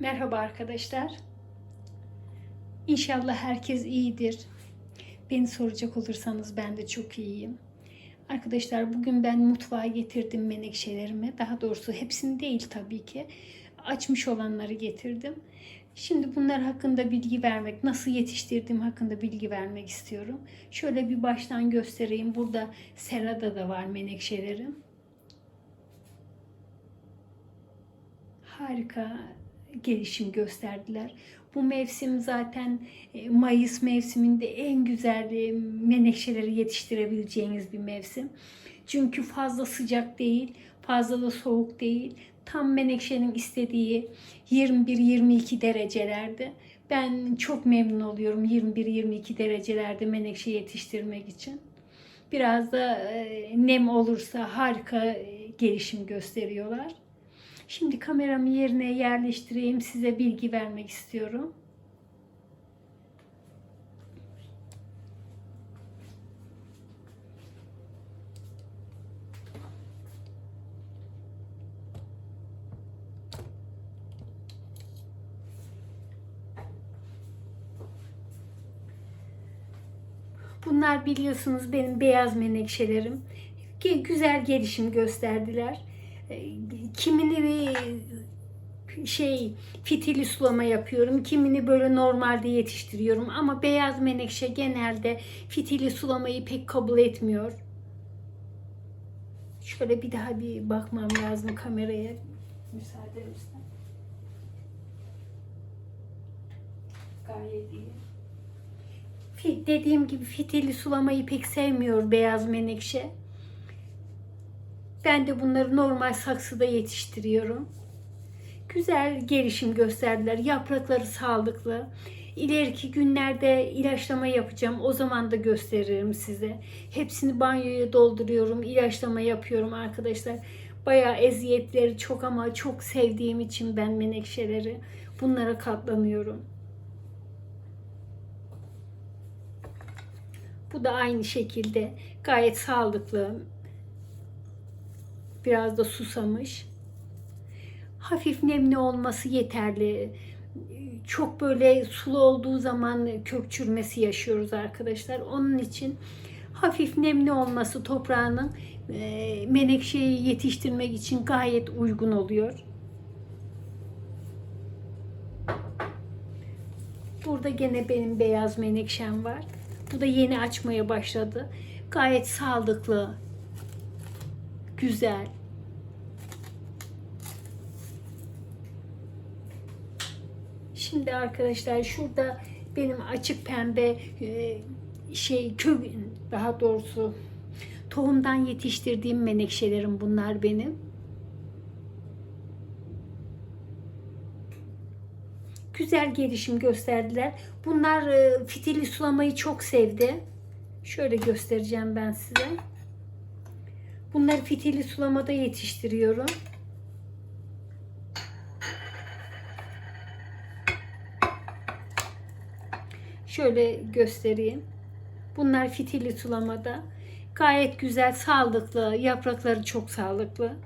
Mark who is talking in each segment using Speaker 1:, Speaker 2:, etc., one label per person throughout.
Speaker 1: Merhaba arkadaşlar. İnşallah herkes iyidir. Beni soracak olursanız ben de çok iyiyim. Arkadaşlar bugün ben mutfağa getirdim menekşelerimi. Daha doğrusu hepsini değil tabii ki. Açmış olanları getirdim. Şimdi bunlar hakkında bilgi vermek, nasıl yetiştirdiğim hakkında bilgi vermek istiyorum. Şöyle bir baştan göstereyim. Burada serada da var menekşelerim. harika gelişim gösterdiler. Bu mevsim zaten e, Mayıs mevsiminde en güzel e, menekşeleri yetiştirebileceğiniz bir mevsim. Çünkü fazla sıcak değil, fazla da soğuk değil. Tam menekşenin istediği 21-22 derecelerde. Ben çok memnun oluyorum 21-22 derecelerde menekşe yetiştirmek için. Biraz da e, nem olursa harika gelişim gösteriyorlar. Şimdi kameramı yerine yerleştireyim. Size bilgi vermek istiyorum. Bunlar biliyorsunuz benim beyaz menekşelerim. Güzel gelişim gösterdiler. Kimini bir şey fitili sulama yapıyorum. Kimini böyle normalde yetiştiriyorum. Ama beyaz menekşe genelde fitili sulamayı pek kabul etmiyor. Şöyle bir daha bir bakmam lazım kameraya. Müsaadenizle. Gayet iyi. Dediğim gibi fitili sulamayı pek sevmiyor beyaz menekşe. Ben de bunları normal saksıda yetiştiriyorum. Güzel gelişim gösterdiler. Yaprakları sağlıklı. İleriki günlerde ilaçlama yapacağım. O zaman da gösteririm size. Hepsini banyoya dolduruyorum. ilaçlama yapıyorum arkadaşlar. Bayağı eziyetleri çok ama çok sevdiğim için ben menekşeleri bunlara katlanıyorum. Bu da aynı şekilde gayet sağlıklı. Biraz da susamış. Hafif nemli olması yeterli. Çok böyle sulu olduğu zaman kök çürümesi yaşıyoruz arkadaşlar. Onun için hafif nemli olması toprağının e, menekşeyi yetiştirmek için gayet uygun oluyor. Burada gene benim beyaz menekşem var. Bu da yeni açmaya başladı. Gayet sağlıklı, güzel. Şimdi arkadaşlar şurada benim açık pembe e, şey kök daha doğrusu tohumdan yetiştirdiğim menekşelerim bunlar benim. Güzel gelişim gösterdiler. Bunlar e, fitili sulamayı çok sevdi. Şöyle göstereceğim ben size. Bunları fitili sulamada yetiştiriyorum. Şöyle göstereyim. Bunlar fitili sulamada. Gayet güzel, sağlıklı. Yaprakları çok sağlıklı.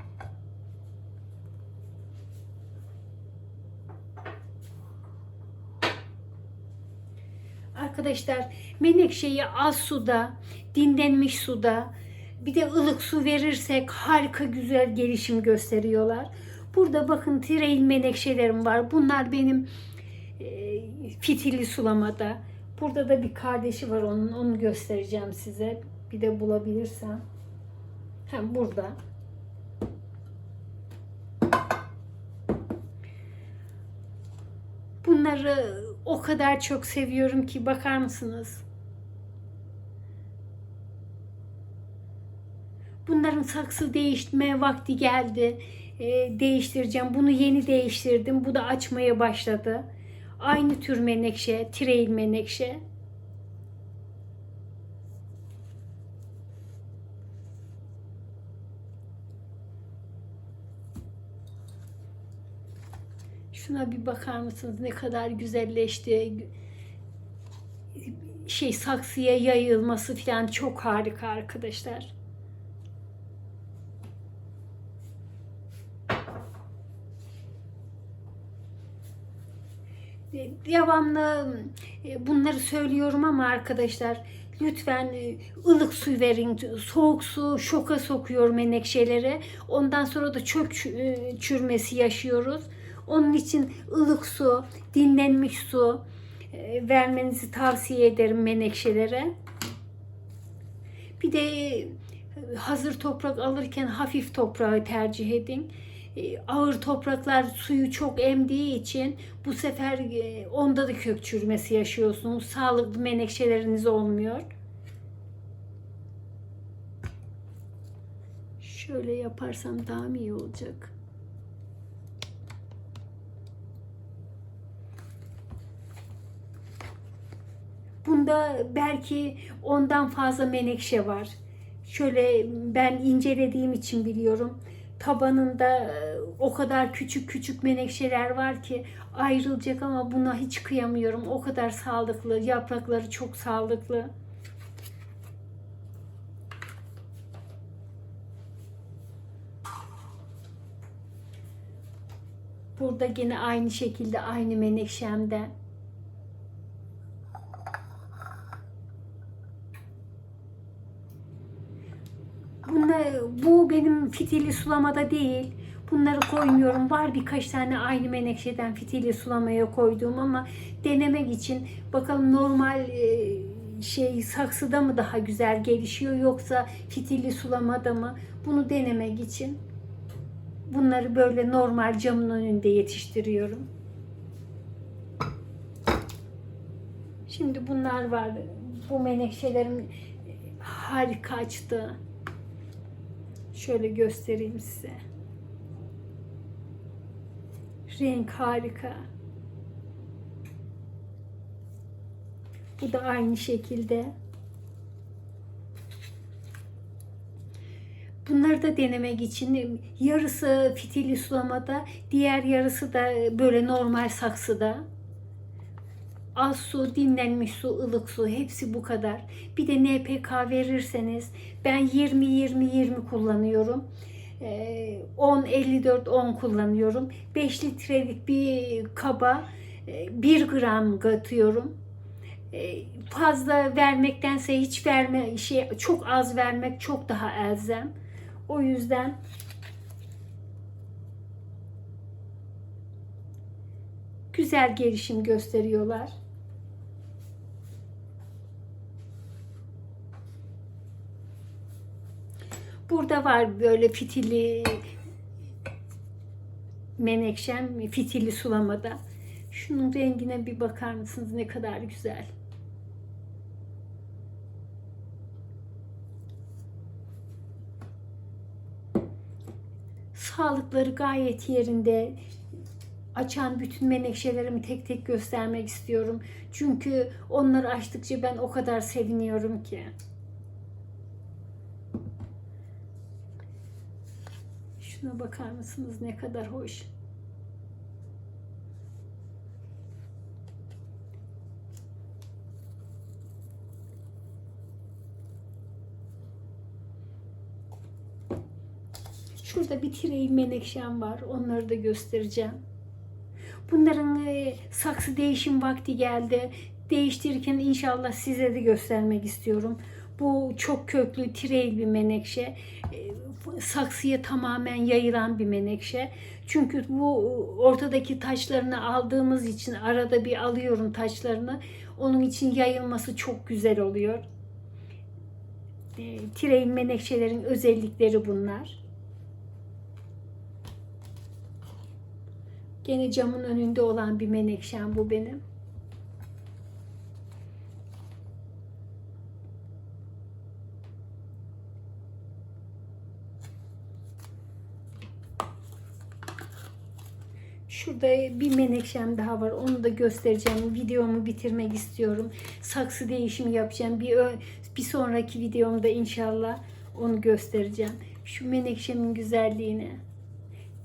Speaker 1: Arkadaşlar menekşeyi az suda, dinlenmiş suda, bir de ılık su verirsek harika güzel gelişim gösteriyorlar. Burada bakın tireil menekşelerim var. Bunlar benim e, fitili sulamada. Burada da bir kardeşi var onun. Onu göstereceğim size. Bir de bulabilirsem. Hem burada. Bunları o kadar çok seviyorum ki bakar mısınız? Bunların saksı değiştirmeye vakti geldi. Ee, değiştireceğim. Bunu yeni değiştirdim. Bu da açmaya başladı. Aynı tür menekşe, tireil menekşe. Şuna bir bakar mısınız? Ne kadar güzelleşti. Şey saksıya yayılması falan çok harika arkadaşlar. Devamlı e, bunları söylüyorum ama arkadaşlar lütfen e, ılık su verin. Soğuk su şoka sokuyor menekşelere. Ondan sonra da çök e, çürmesi yaşıyoruz. Onun için ılık su, dinlenmiş su vermenizi tavsiye ederim menekşelere. Bir de hazır toprak alırken hafif toprağı tercih edin. E, Ağır topraklar suyu çok emdiği için bu sefer e, onda da kök çürümesi yaşıyorsunuz. Sağlıklı menekşeleriniz olmuyor. Şöyle yaparsam daha mı iyi olacak? Bunda belki ondan fazla menekşe var. Şöyle ben incelediğim için biliyorum. Tabanında e, o kadar küçük küçük menekşeler var ki ayrılacak ama buna hiç kıyamıyorum. O kadar sağlıklı, yaprakları çok sağlıklı. Burada yine aynı şekilde aynı menekşemden. Bunlar, bu benim fitili sulamada değil. Bunları koymuyorum. Var birkaç tane aynı menekşeden fitili sulamaya koyduğum ama denemek için bakalım normal e, şey saksıda mı daha güzel gelişiyor yoksa fitili sulamada mı? Bunu denemek için bunları böyle normal camın önünde yetiştiriyorum. Şimdi bunlar var. Bu menekşelerim harika açtı. Şöyle göstereyim size. Renk harika. Bu da aynı şekilde. Bunları da denemek için yarısı fitili sulamada, diğer yarısı da böyle normal saksıda. Az su, dinlenmiş su, ılık su hepsi bu kadar. Bir de NPK verirseniz ben 20-20-20 kullanıyorum. Ee, 10-54-10 kullanıyorum. 5 litrelik bir kaba 1 gram katıyorum. Ee, Fazla vermektense hiç verme şey çok az vermek çok daha elzem. O yüzden güzel gelişim gösteriyorlar. Burada var böyle fitili menekşem, fitili sulamada. Şunun rengine bir bakar mısınız ne kadar güzel. Sağlıkları gayet yerinde. Açan bütün menekşelerimi tek tek göstermek istiyorum. Çünkü onları açtıkça ben o kadar seviniyorum ki. Şuna bakar mısınız ne kadar hoş. Şurada bir tireyim menekşem var. Onları da göstereceğim. Bunların e, saksı değişim vakti geldi. Değiştirirken inşallah size de göstermek istiyorum. Bu çok köklü tireyl bir menekşe. E, Saksıya tamamen yayılan bir menekşe. Çünkü bu ortadaki taşlarını aldığımız için arada bir alıyorum taşlarını. Onun için yayılması çok güzel oluyor. E, Tireyl menekşelerin özellikleri bunlar. Gene camın önünde olan bir menekşem bu benim. Şurada bir menekşem daha var. Onu da göstereceğim. Videomu bitirmek istiyorum. Saksı değişimi yapacağım. Bir, bir sonraki videomda inşallah onu göstereceğim. Şu menekşemin güzelliğini.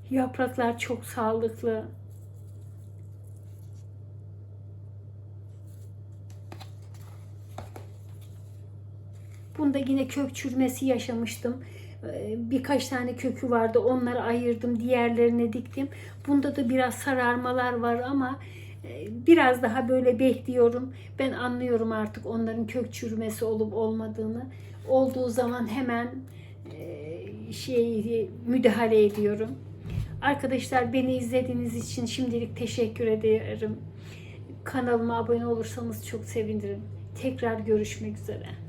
Speaker 1: Yapraklar çok sağlıklı. Bunda yine kök çürümesi yaşamıştım. Ee, Birkaç tane kökü vardı. Onları ayırdım. Diğerlerine diktim. Bunda da biraz sararmalar var ama E, Biraz daha böyle bekliyorum. Ben anlıyorum artık onların kök çürümesi olup olmadığını. Olduğu zaman hemen şey müdahale ediyorum. Arkadaşlar beni izlediğiniz için şimdilik teşekkür ederim. Kanalıma abone olursanız çok sevinirim. Tekrar görüşmek üzere.